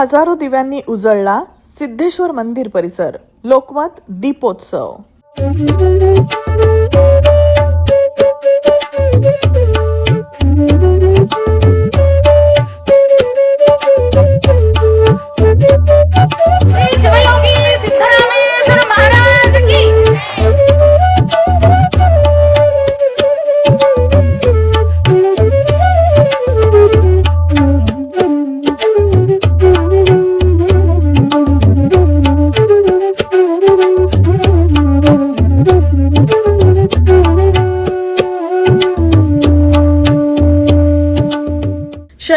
हजारो दिव्यांनी उजळला सिद्धेश्वर मंदिर परिसर लोकमत दीपोत्सव.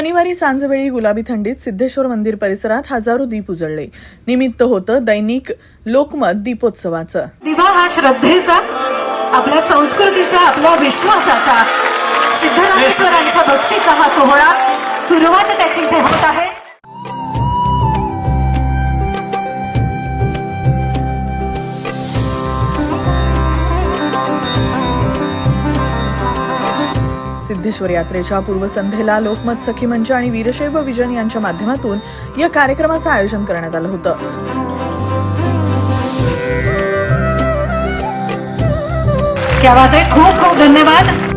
शनिवारी सांजवेळी गुलाबी थंडीत सिद्धेश्वर मंदिर परिसरात हजारो दीप उजळले. निमित्त होतं दैनिक लोकमत दीपोत्सवाचं. दिवा हा श्रद्धेचा आपल्या संस्कृतीचा आपल्या विश्वासाचा सिद्धरामेश्वरांच्या भक्तीचा हा सोहळा सुरुवात त्याची इथे होत आहे. सिद्धेश्वर यात्रेच्या पूर्वसंध्येला लोकमत सखी मंच आणि वीरशैव विजन यांच्या माध्यमातून या कार्यक्रमाचं आयोजन करण्यात आलं होतं. क्या बात आहे खूप खूप धन्यवाद.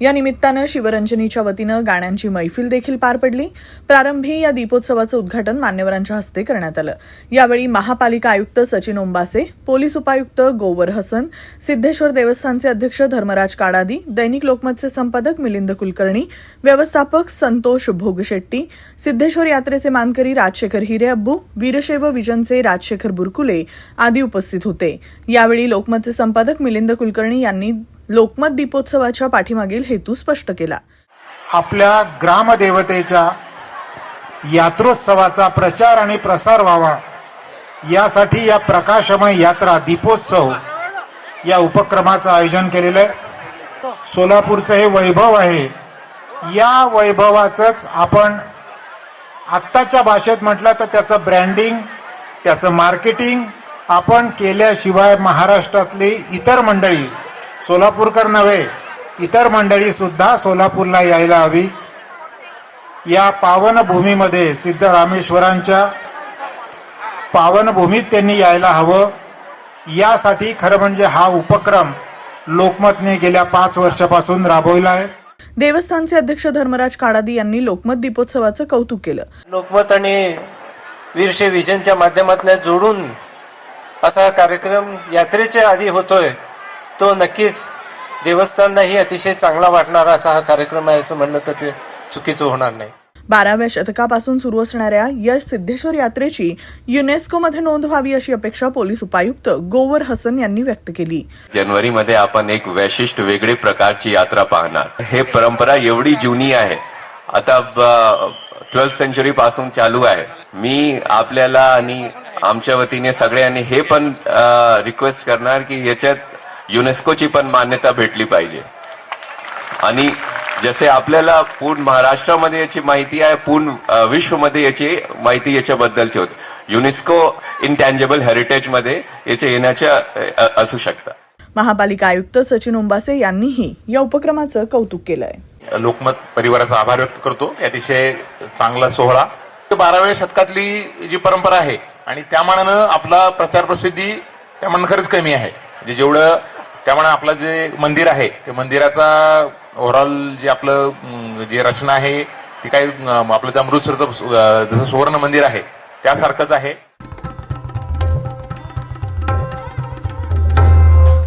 या निमित्तानं शिवरंजनीच्या वतीनं गाण्यांची मैफिल देखील पार पडली. प्रारंभी या दीपोत्सवाचं उद्घाटन मान्यवरांच्या हस्ते करण्यात आलं. यावेळी महापालिका आयुक्त सचिन ओंबासे पोलीस उपायुक्त गोवर हसन सिद्धेश्वर देवस्थानचे अध्यक्ष धर्मराज काडादी दैनिक लोकमतचे संपादक मिलिंद कुलकर्णी व्यवस्थापक संतोष भोगशेट्टी सिद्धेश्वर यात्रेचे मानकरी राजशेखर हिरे अब्बू वीरशैव विजनचे राजशेखर बुरकुले आदी उपस्थित होते. यावेळी लोकमतचे संपादक मिलिंद कुलकर्णी यांनी लोकमत दीपोत्सवाच्या पाठीमागील हेतू स्पष्ट केला. आपल्या ग्रामदेवतेच्या यात्रोत्सवाचा प्रचार आणि प्रसार व्हावा यासाठी या प्रकाशमय यात्रा दीपोत्सव या उपक्रमाचं आयोजन केलेलं आहे. सोलापूरचं हे वैभव आहे. या वैभवाचंच आपण आत्ताच्या भाषेत म्हटलं तर त्याचं ब्रँडिंग त्याचं मार्केटिंग आपण केल्याशिवाय महाराष्ट्रातली इतर मंडळी सोलापूरकर नव्हे इतर मंडळी सुद्धा सोलापूरला यायला हवी. या पावनभूमीमध्ये सिद्धरामेश्वरांच्या पावनभूमीत त्यांनी यायला हवं. यासाठी खरं म्हणजे हा उपक्रम लोकमतने गेल्या पाच वर्षापासून राबवला आहे. देवस्थानचे अध्यक्ष धर्मराज काडादी यांनी लोकमत दीपोत्सवाचं कौतुक केलं. लोकमत आणि वीरशे विजनच्या माध्यमातून जोडून असा कार्यक्रम यात्रेच्या आधी होतोय. तो नक्कीच देवस्थानलाही अतिशय चांगला वाटणारा असा हा कार्यक्रम आहे असं म्हणलं तर ते चुकीचं होणार नाही. बाराव्या शतकापासून सुरू असणाऱ्या या सिद्धेश्वर यात्रेची युनेस्कोमध्ये नोंद व्हावी अशी अपेक्षा पोलीस उपायुक्त गोवर हसन यांनी व्यक्त केली. जानेवारीमध्ये आपण एक वैशिष्ट्य वेगळी प्रकारची यात्रा पाहणार. हे परंपरा एवढी जुनी आहे. आता ट्वेल्थ सेंचुरी पासून चालू आहे. मी आपल्याला आणि आमच्या वतीने सगळ्यांनी हे पण रिक्वेस्ट करणार की याच्यात युनेस्कोची पण मान्यता भेटली पाहिजे. आणि जसे आपल्याला पूर्ण महाराष्ट्रामध्ये याची माहिती आहे पूर्ण विश्वमध्ये याची माहिती याच्याबद्दलची होती. युनेस्को इनटँजेबल हेरिटेजमध्ये याचे येण्याच्या असू शकतात. महापालिका आयुक्त सचिन ओंबासे यांनीही या उपक्रमाचं कौतुक केलंय. लोकमत परिवाराचा आभार व्यक्त करतो. अतिशय चांगला सोहळा. बाराव्या शतकातली जी परंपरा आहे आणि त्या मानानं आपला प्रचार प्रसिद्धी त्या मानानं खरंच कमी आहे. म्हणजे जेवढं त्यामुळे आपलं जे मंदिर आहे ते मंदिराचा ओव्हरऑल जे आपलं जे रचना आहे ती काही आपलं त्या अमृतसरचं जसं सुवर्ण मंदिर आहे त्यासारखंच आहे.